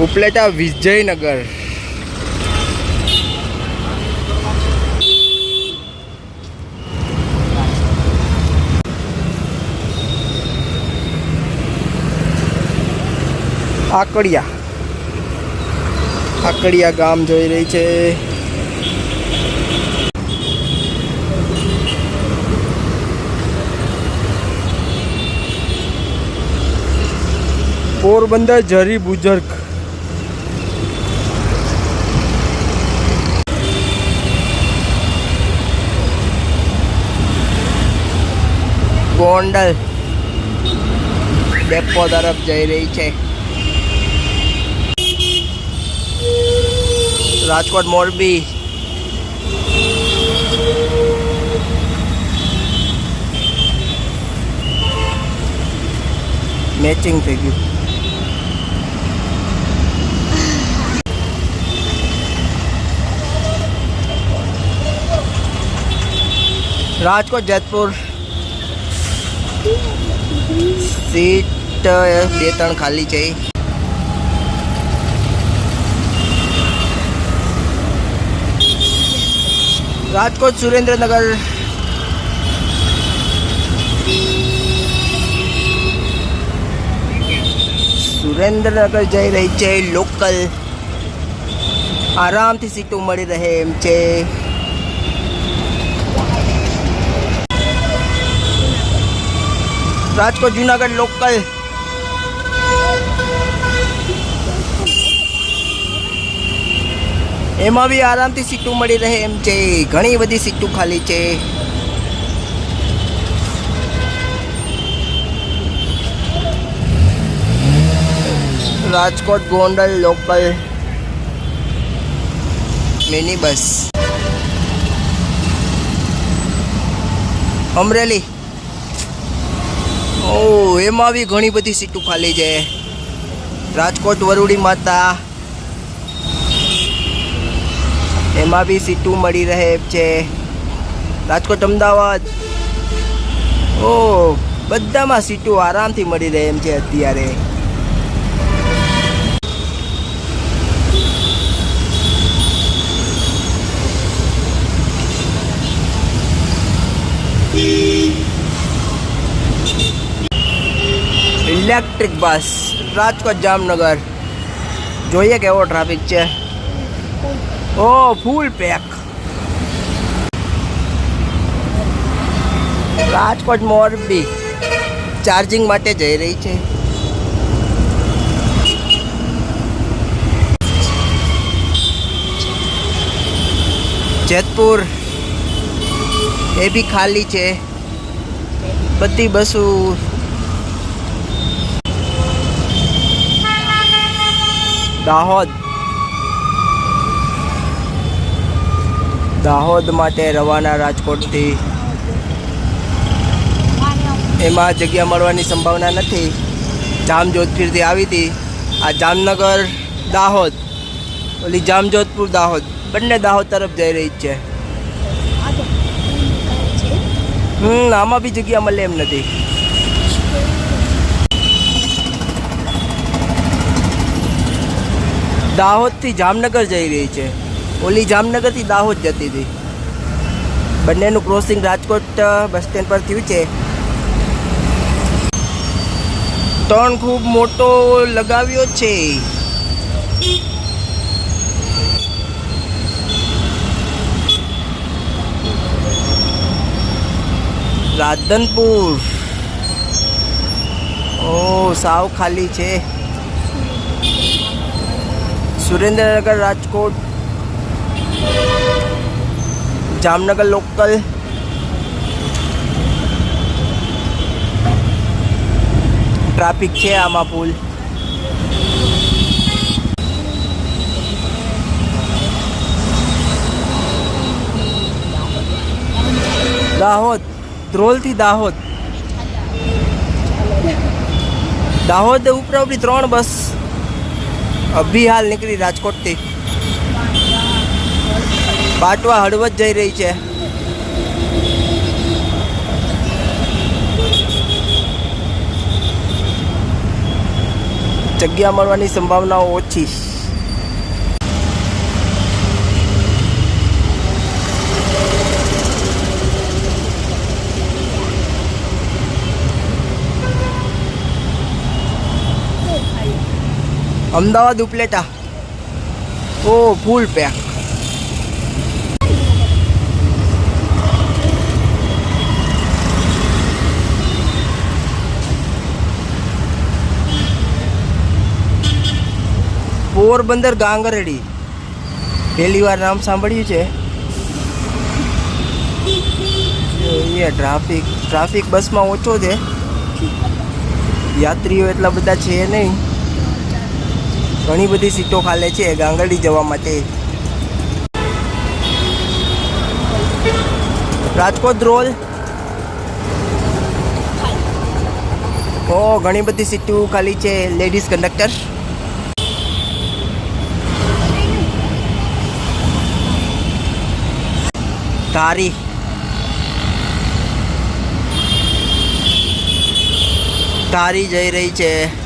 ઉપલેટા વિજયનગર. આકડિયા. આકડિયા ગામ જોઈ રહી છે. પોરબંદર જરી બુજર્ગ. ગોંડલ. ડેપો તરફ જઈ રહી છે. રાજકોટ મોરબી. મેચિંગ થઈ ગયું. રાજકોટ જેતપુર સીટ બે ત્રણ ખાલી છે. રાજકોટ સુરેન્દ્રનગર સુરેન્દ્રનગર જઈ રહી છે લોકલ આરામથી સીટો મળી રહે એમ છે. રાજકોટ જુનાગઢ લોકલ. એમાં બી આરામથી સીટો મળી રહે એમ છે. ઘણી બધી સીટો ખાલી છે. Rajkot Gondal local. Mini bus Amreli. ઓ એમાં બી ઘણી બધી સીટો ખાલી છે. રાજકોટ, વરુડી માતા. એમાં બી સીટો મળી રહે છે. રાજકોટ, અમદાવાદ. ઓ બધામાં સીટો આરામથી મળી રહે એમ છે અત્યારે. Electric bus, Rajkot Jamnagar. જોઈએ કેવો ટ્રાફિક છે. ઓ full pack Rajkot Morbi. Charging માટે જઈ રહી છે. જેતપુર. એ બી ખાલી છે. બધી બસો દાહોદ. દાહોદ માટે રવાના રાજકોટથી. એમાં જગ્યા મળવાની સંભાવના નથી. જામજોધપુરથી આવી હતી. આ જામનગર, દાહોદ. ઓલી જામજોધપુર, દાહોદ. બંને દાહોદ તરફ જઈ રહી છે. હમ આમાં બી જગ્યા મળે એમ નથી. દાહોદથી જામનગર જઈ રહી છે. ઓલી જામનગરથી દાહોદ જતી હતી. બંનેનું ક્રોસિંગ રાજકોટ બસ સ્ટેન્ડ પર થયું છે. ત્રણ ખૂબ મોટો લગાવ્યો છે. રાધનપુર. ઓ, સાવ ખાલી છે. સુરેન્દ્રનગર રાજકોટ, જામનગર લોકલ, ટ્રાફિક છે આમાં પુલ દાહોદ, ધ્રોલથી દાહોદ. દાહોદ ઉપરા ઉપરી ત્રણ બસ. અભી હાલ નીકળી રાજકોટથી. પાટવા હળવદ જઈ રહી છે. જગ્યા મળવાની સંભાવનાઓ ઓછી. અમદાવાદ ઉપલેટા. ઓ ફૂલ પેક પોરબંદર ગાંગરડી. પહેલી વાર નામ સાંભળ્યું છે. ટ્રાફિક ટ્રાફિક બસમાં ઓછો છે. યાત્રીઓ એટલા બધા છે નહીં. ઘણી બધી સીટો ખાલે છે ગાંગડી જવા માટે. રાજકોટ રોલ. ઓ, ઘણી બધી સીટો ખાલી છે, લેડીઝ કંડક્ટર. તારી તારી જઈ રહી છે.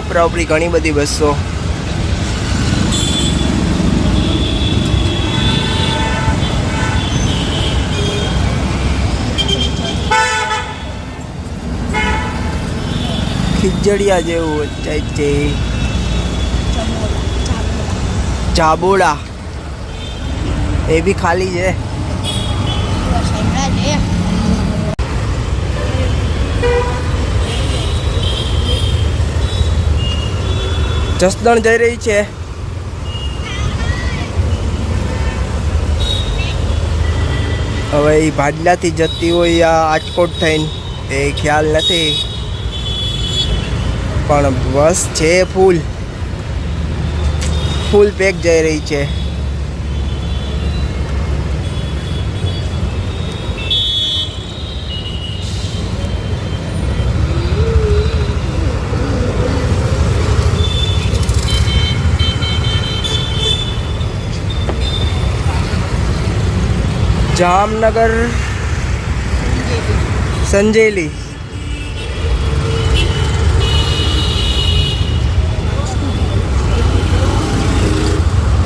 ઉપરા ઉપરી ઘણી બધી બસો. ખીજડિયા જેવું છે ચાબોડા એ બી ખાલી છે. જસદણ જઈ રહી છે. હવે એ ભાડલાથી જતી હોય યા રાજકોટ થઈને. એ ખ્યાલ નથી. પણ બસ છે ફૂલ. ફૂલ પેક જઈ રહી છે. જામનગર, સંજેલી.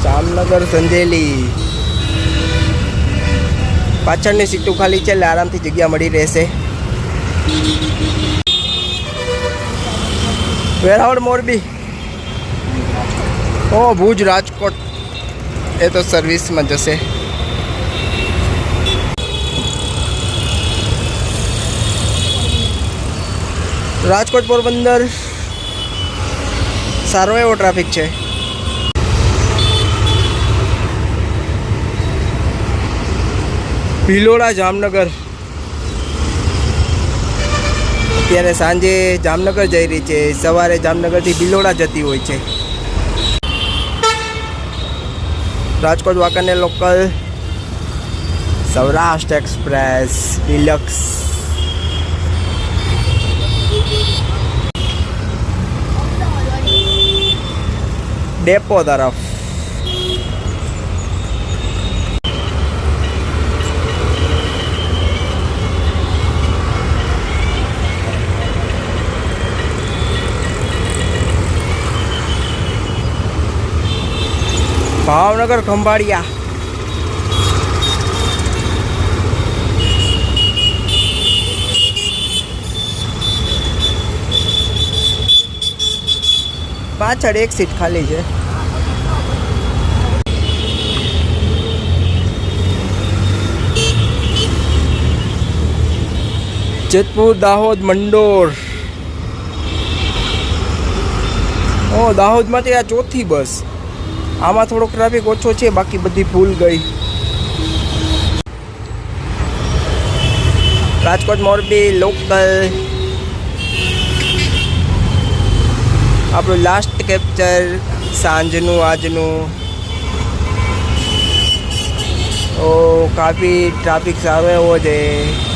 જામનગર, સંજેલી. પાછળની સીટો ખાલી છે, એટલે આરામથી જગ્યા મળી રહેશે. વેરાવળ, મોરબી. ઓ, ભુજ, રાજકોટ. એ તો સર્વિસમાં જશે. રાજકોટ પોરબંદર. સારો એવો ટ્રાફિક છે. ભિલોડા જામનગર. અત્યારે સાંજે જામનગર જઈ રહી છે. સવારે જામનગરથી ભિલોડા જતી હોય છે. Rajkot Wankaner local. Saurashtra express, deluxe. Depot તરફ. ભાવનગર ખંભાળિયા. પાછળ એક સીટ ખાલી છે. જેતપુર, દાહોદ, મંડોર. ઓ, દાહોદમાંથી આ ચોથી બસ. આમાં થોડોક ટ્રાફિક ઓછો છે, બાકી બધી ફૂલ ગઈ. રાજકોટ મોરબી લોકલ. આપણું લાસ્ટ કેપ્ચર સાંજનું, આજનું. ઓ, કાફી ટ્રાફિક સારો એવો છે.